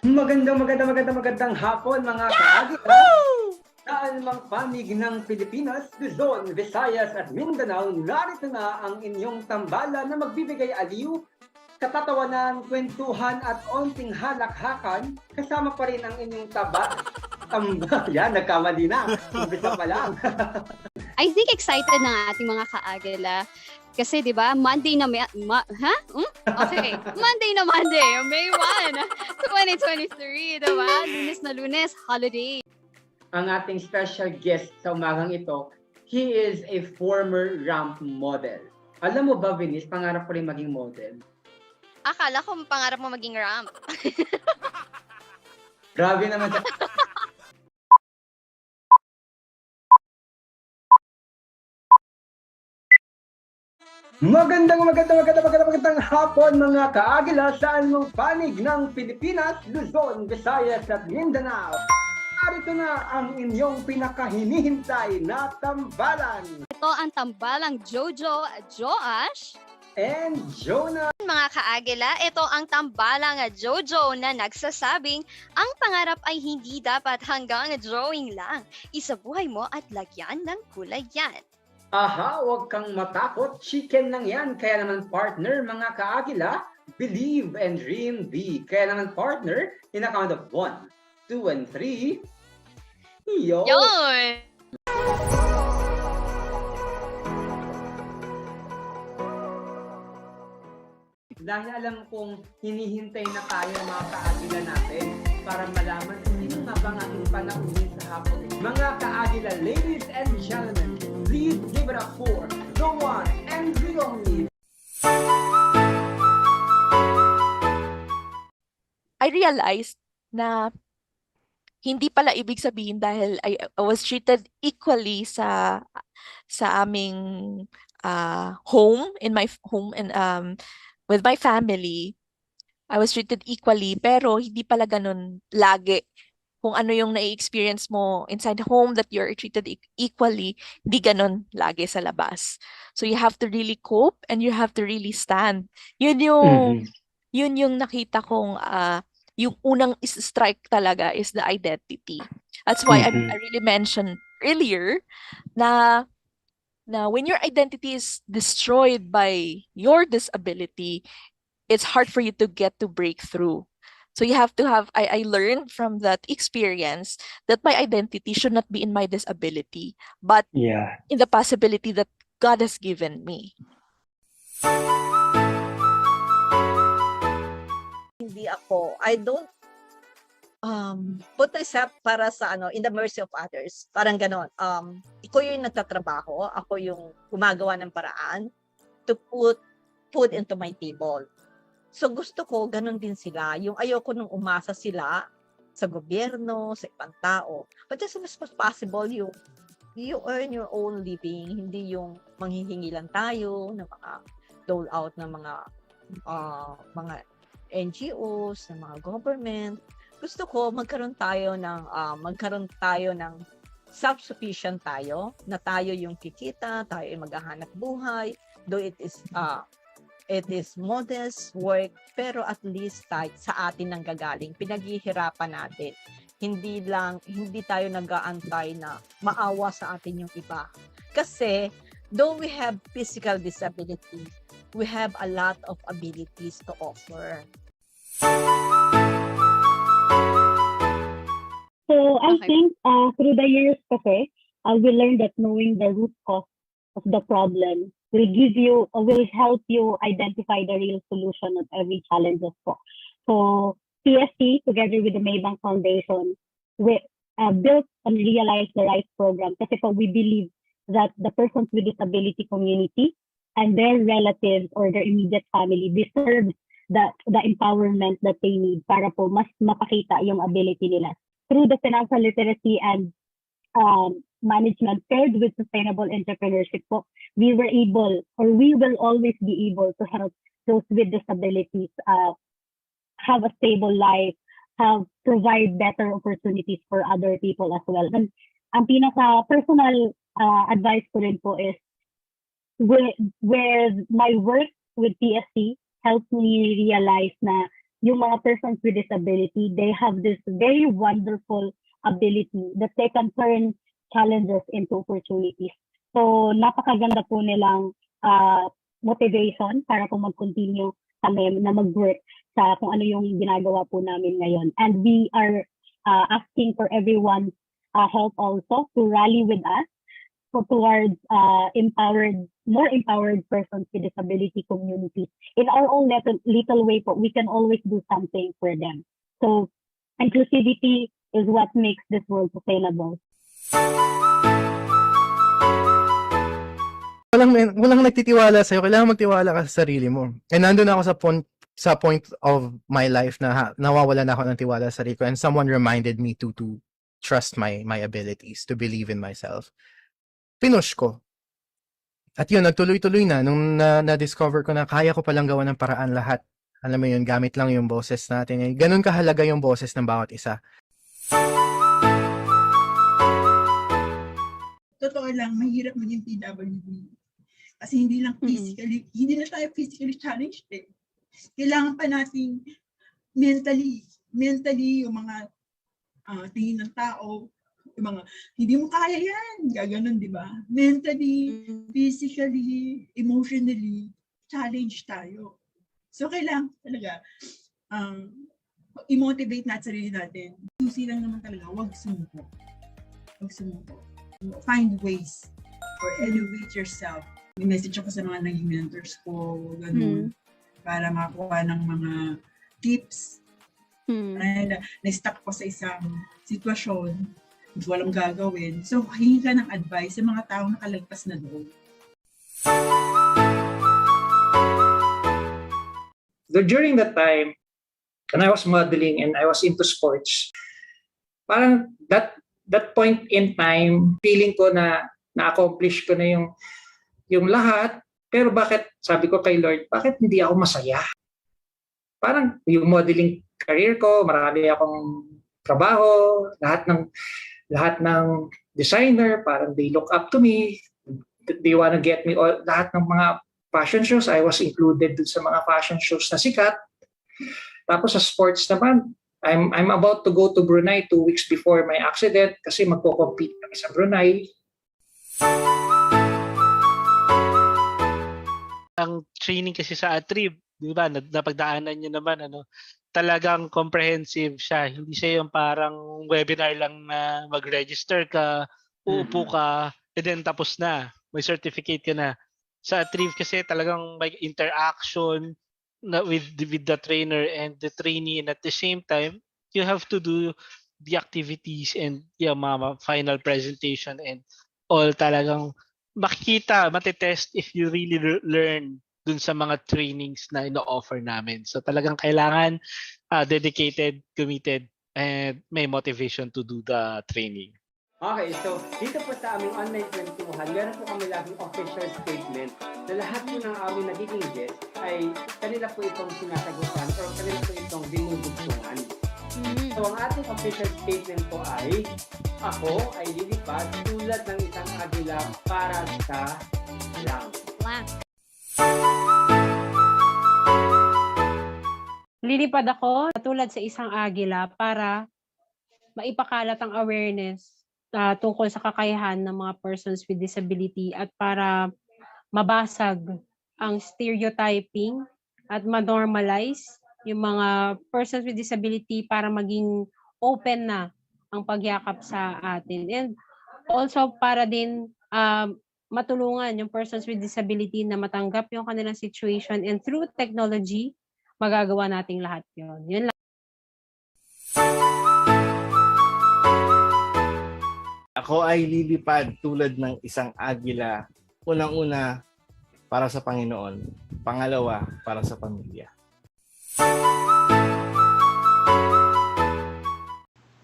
Magandang magandang magandang magandang hapon mga kaagita. Saan mang panig ng Pilipinas, Luzon, Visayas at Mindanao, narito na ang inyong tambala na magbibigay aliw, katatawanan, kwentuhan at onting halakhakan, kasama pa rin ang inyong taba. Tamba, yan, nagkamali na. Umpisa pa lang. I think excited na ating mga kaagila. Kasi 'di ba, Monday na may ma, ha? Hmm? Okay. Monday na Monday, May 1, 2023, 'di ba? Lunes na Lunes, holiday. ang ating special guest sa umagang ito, he is a former ramp model. Alam mo ba, Venice, pangarap ko rin maging model. Akala ko pangarap mo maging ramp. Grabe naman sa... Magandang magandang magandang magandang magandang hapon mga kaagila saan mong panig ng Pilipinas, Luzon, Visayas at Mindanao. Narito na ang inyong pinakahinihintay na tambalan. Ito ang tambalang Jojo Joash. And Jonah Mga kaagila, ito ang tambalang Jojo na nagsasabing ang pangarap ay hindi dapat hanggang drawing lang. Isabuhay mo at lagyan ng kulay yan. Aha, huwag kang matakot. Chicken lang yan. Kaya naman partner, mga kaagila, believe and dream big. Kaya naman partner, in a count of one, two, and three. Yo! Yun! Dahil alam kong hinihintay na tayo mga kaagila natin para malaman kung sino nga ba ang ating panauhin sa hapon. Mga kaagila, ladies and gentlemen, please it up for the one and the only. I realized na hindi pala ibig sabihin dahil I, I was treated equally sa sa aming uh, home in my home and um with my family. I was treated equally pero hindi pala ganun lagi kung ano yung nai-experience mo inside home that you're treated e- equally hindi ganun lagi sa labas so you have to really cope and you have to really stand yun yung yun yung nakita kong ah, yung unang is-strike talaga is the identity. That's why I, Mhm. I really mentioned earlier na na when your identity is destroyed by your disability, it's hard for you to get to break through. So you have to have I, I learned from that experience that my identity should not be in my disability, but Yeah. in the possibility that God has given me. hindi ako, I don't um, put myself para sa ano, in the mercy of others. Parang ganon. Um, iko yung nagtatrabaho, ako yung gumagawa ng paraan to put food into my table. So gusto ko, ganon din sila. Yung ayoko nung umasa sila sa gobyerno, sa ibang tao. But as much as possible, you, you earn your own living. Hindi yung manghihingi lang tayo ng mga dole out ng mga ah, mga NGOs, ng mga government. Gusto ko magkaroon tayo ng ah, magkaroon tayo ng self-sufficient tayo, na tayo yung kikita, tayo yung maghahanap buhay, though it is ah it is modest work, pero at least tayo, sa atin nang gagaling, pinaghihirapan natin. Hindi lang, hindi tayo nag-aantay na maawa sa atin yung iba. Kasi, though we have physical disability, we have a lot of abilities to offer. So I Okay. think uh, through the years kasi, uh, we learned that knowing the root cause of the problem will give you, uh, will help you identify the real solution of every challenges po. So PSC together with the Maybank Foundation, we uh, built and realized the right program kasi po we believe that the persons with disability community and their relatives or their immediate family deserve the, the empowerment that they need para po mas mapakita yung ability nila through the financial literacy and um, management paired with sustainable entrepreneurship we were able or we will always be able to help those with disabilities uh, have a stable life, have provide better opportunities for other people as well. And ang pinaka personal uh, advice ko rin po is with, with my work with PSC helped me realize na yung mga persons with disability, they have this very wonderful ability that they can turn challenges into opportunities. So, napakaganda po nilang ah, motivation para po mag-continue kami na mag-work sa kung ano yung ginagawa po namin ngayon. And we are uh, asking for everyone's uh, help also to rally with us for towards uh, empowered, more empowered persons with disability community. In our own little, little way, po, we can always do something for them. So inclusivity is what makes this world sustainable. Walang walang nagtitiwala sa'yo, kailangan magtiwala ka sa sarili mo. And nandun ako sa point sa point of my life na ha, nawawala na ako ng tiwala sa sarili ko and someone reminded me to to trust my my abilities, to believe in myself. Pinush ko. At yun, nagtuloy-tuloy na nung na, na-discover ko na kaya ko palang gawa ng paraan lahat. Alam mo yun, gamit lang yung boses natin. Eh, Ganun kahalaga yung boses ng bawat isa. Totoo lang, mahirap maging PWD. Kasi hindi lang physically, hindi na tayo physically challenged eh. Kailangan pa nating mentally, mentally yung mga ah, tingin ng tao, yung mga, hindi mo kaya yan, gaganon, di ba? Mentally, physically, emotionally, challenge tayo. So, kailangan talaga, um, i-motivate natin sarili natin. Susi lang naman talaga, huwag sumuko. Huwag sumuko find ways or elevate yourself. May message ako sa mga naging mentors ko, ganun, para makakuha ng mga tips. Hmm. Na, na-stuck ko sa isang sitwasyon, hindi ko alam gagawin. So, hingi ka ng advice sa mga taong nakalagpas na doon. So during that time, when I was modeling and I was into sports, parang that that point in time, feeling ko na na-accomplish ko na yung yung lahat, pero bakit, sabi ko kay Lord, bakit hindi ako masaya? Parang yung modeling career ko, marami akong trabaho, lahat ng lahat ng designer, parang they look up to me, they wanna get me all, lahat ng mga fashion shows, I was included dun sa mga fashion shows na sikat. Tapos sa sports naman, I'm I'm about to go to Brunei two weeks before my accident kasi magko-compete kami sa Brunei. ang training kasi sa Atrib, di ba, na- napagdaanan nyo naman, ano, talagang comprehensive siya. Hindi siya yung parang webinar lang na mag-register ka, uupo ka, and then tapos na. May certificate ka na. Sa Atrib kasi talagang may interaction with, with the trainer and the trainee and at the same time, you have to do the activities and yung mga final presentation and all talagang makikita, matitest if you really le- learn dun sa mga trainings na ino-offer namin. So talagang kailangan ah, dedicated, committed, and may motivation to do the training. Okay, so dito po sa aming online kwentuhan, meron po kami laging official statement na lahat po ng aming nagiging guest ay kanila po itong sinasagutan or kanila po itong binubugtungan. Hmm. So ang ating official statement po ay ako ay lilipad tulad ng isang agila para sa lang. Lang. Lilipad ako tulad sa isang agila para maipakalat ang awareness ah, tungkol sa kakayahan ng mga persons with disability at para mabasag ang stereotyping at ma-normalize yung mga persons with disability para maging open na ang pagyakap sa atin. And also para din um, matulungan yung persons with disability na matanggap yung kanilang situation and through technology, magagawa nating lahat yun. Yun lang. Ako ay lilipad tulad ng isang agila. Unang-una, para sa Panginoon. Pangalawa, para sa pamilya.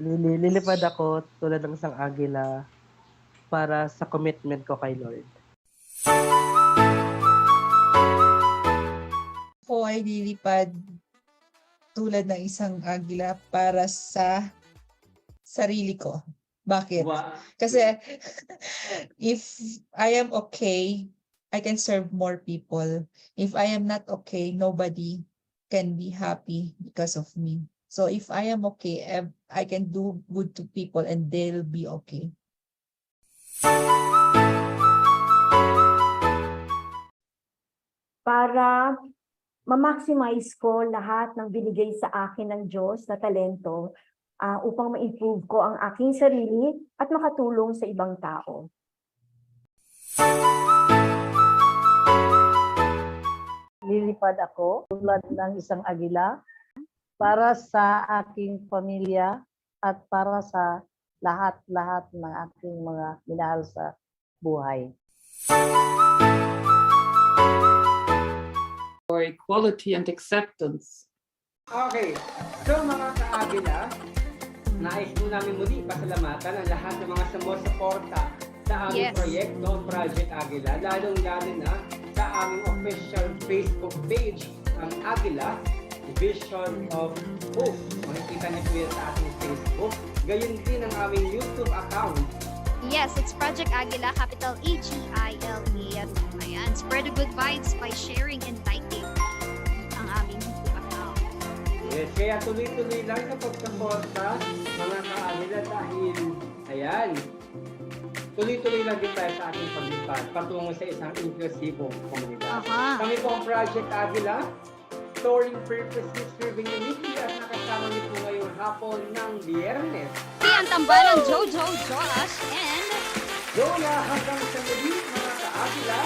Lili- Lilipad ako tulad ng isang agila para sa commitment ko kay Lord. Ako ay lilipad tulad ng isang agila para sa sarili ko. Bakit? Wa- Kasi if I am okay, I can serve more people. If I am not okay, nobody can be happy because of me. So if I am okay, I can do good to people and they'll be okay. para ma-maximize ko lahat ng binigay sa akin ng Diyos na talento ah, upang ma-improve ko ang aking sarili at makatulong sa ibang tao. lilipad ako tulad ng isang agila para sa aking pamilya at para sa lahat-lahat ng aking mga minahal sa buhay. For equality and acceptance. Okay. So mga kaagila, nais po namin muli pasalamatan ang lahat ng mga sumusuporta sa aming Yes. proyekto, Project Agila, lalong-lalo na sa aming official Facebook page, ang Agila Vision of Hope. Makikita niyo po yan sa ating Facebook. Gayun din ang aming YouTube account. Yes, it's Project Aguila, capital A-G-I-L-A. Ayan, spread the good vibes by sharing and liking Yes, kaya tuloy-tuloy lang sa pagsuporta mga kaagila dahil, ayan, tuloy-tuloy lang din tayo sa ating paglipad patungo sa isang inklusibong komunidad. Aha. Kami po ang Project Agila, storing purposes, serving uniquely at nakasama niyo po ngayong hapon ng biyernes. Si ang tambalang Jojo, Josh, and Lola, hanggang sa muli mga kaagila,